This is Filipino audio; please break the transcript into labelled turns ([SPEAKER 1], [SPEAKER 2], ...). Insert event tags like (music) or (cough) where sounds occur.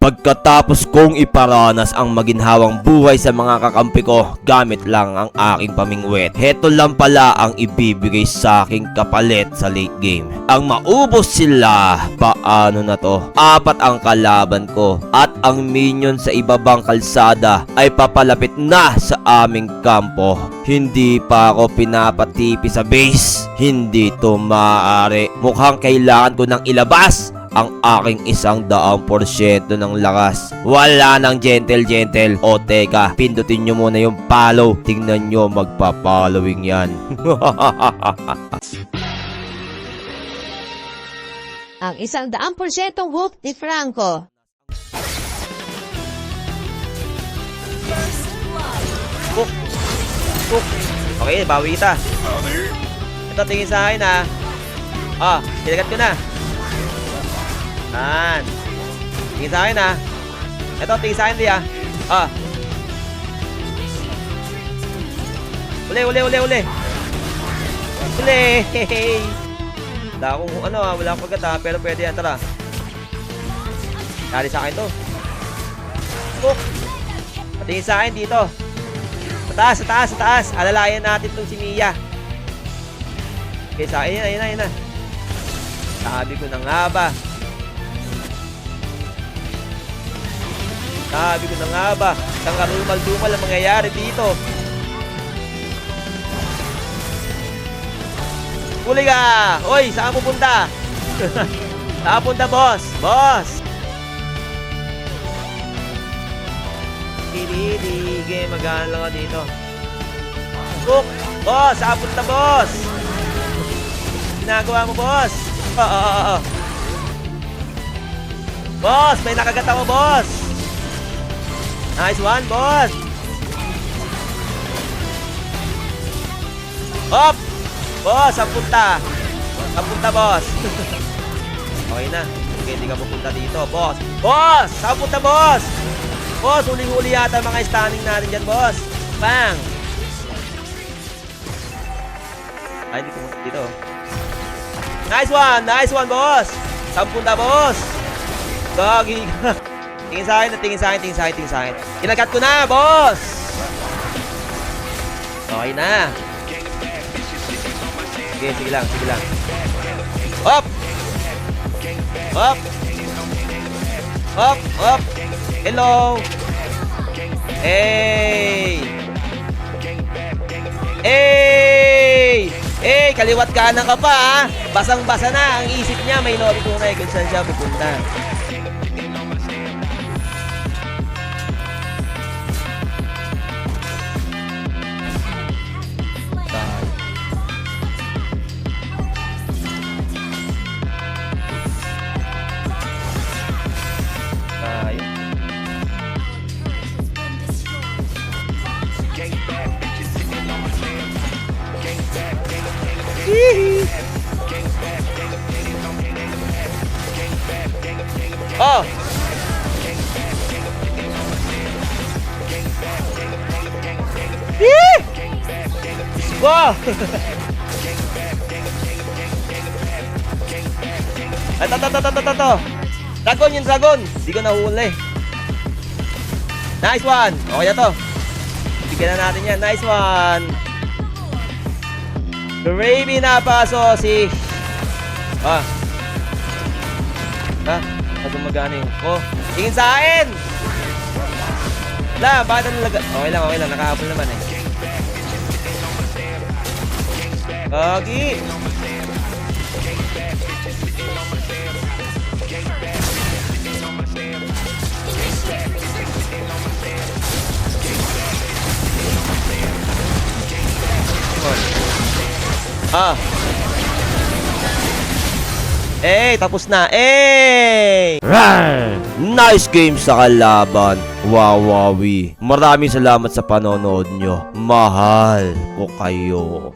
[SPEAKER 1] Pagkatapos kong iparanas ang maginhawang buhay sa mga kakampi ko gamit lang ang aking pamingwet. Heto lang pala ang ibibigay sa aking kapalit sa late game. Ang maubos sila, paano na to? Apat ang kalaban ko at ang minion sa ibabang kalsada ay papalapit na sa aming kampo. Hindi pa ako pinapatipi sa base. Hindi to maaari. Mukhang kailangan ko nang ilabas ang aking isang daang porsyento ng lakas. Wala nang gentle-gentle. O teka, pindutin nyo muna yung follow. Tingnan nyo, magpa-following yan. (laughs)
[SPEAKER 2] Ang isang daang porsyentong wolf ni Franco.
[SPEAKER 1] Cook. Cook. Okay, bawi kita. Ito, tingin sa akin ha. Ah, kinagat ko na. Yan. Tingin sa akin ha. Ito, tingin sa akin di ha. Ah. Uli, uli, uli, uli. Uli. Wala akong ano ha, wala akong kagat ha, pero pwede yan, tara. Dali sa akin to. Cook. Patingin sa akin dito. Sa taas, sa taas, sa taas. Alalayan natin tong si Mia. Okay, sa akin, ayun na, ayun na. Sabi ko na nga ba. Sabi ko na nga ba. Isang karumal-dumal ang mangyayari dito. Huli ka! Hoy, saan pupunta? (laughs) saan punta, boss? Boss! Didi, game, magana lang ako dito. Cook! Boss! Saan punta, boss? Ginagawa mo, boss? Oo, oo, oo. Boss! May nakagat ako, boss! Nice one, boss! Hop! Boss, saan punta? Boss? (laughs) okay na. Okay, hindi ka pupunta dito, boss. Boss! Punta, boss? Boss, huling-huli yata mga stunning natin dyan, boss. Bang! Ay, pumunta dito. Nice one! Nice one, boss! Saan punta, boss? Gagi. (laughs) Tingin sa akin, tingin sa akin, tingin sa akin, tingin sa akin. Kinagat ko na, boss! Okay na. Sige, sige lang, sige lang. Hop! Hop! Hop! Hop! Hello! Hey! Hey! Hey! Kaliwat kanan ka pa, ha? Basang-basa na. Ang isip niya, may lori tunay kung saan siya pupunta. Oh! Hihi! Wow! Ito, ito, ito, ito, ito. Dragon yung dragon. Hindi ko nahuli. Nice one. Okay na to. Bigyan na natin yan. Nice one. Gravy na paso si... Ah. Ha? Ah, gumagana yung... Oh, tingin sa akin! La, bakit ang laga... Okay lang, okay lang. Nakahabol naman eh. Gagi! Ah. Eh, tapos na. Eh! Nice game sa kalaban. Wawawi. Maraming salamat sa panonood nyo. Mahal ko kayo.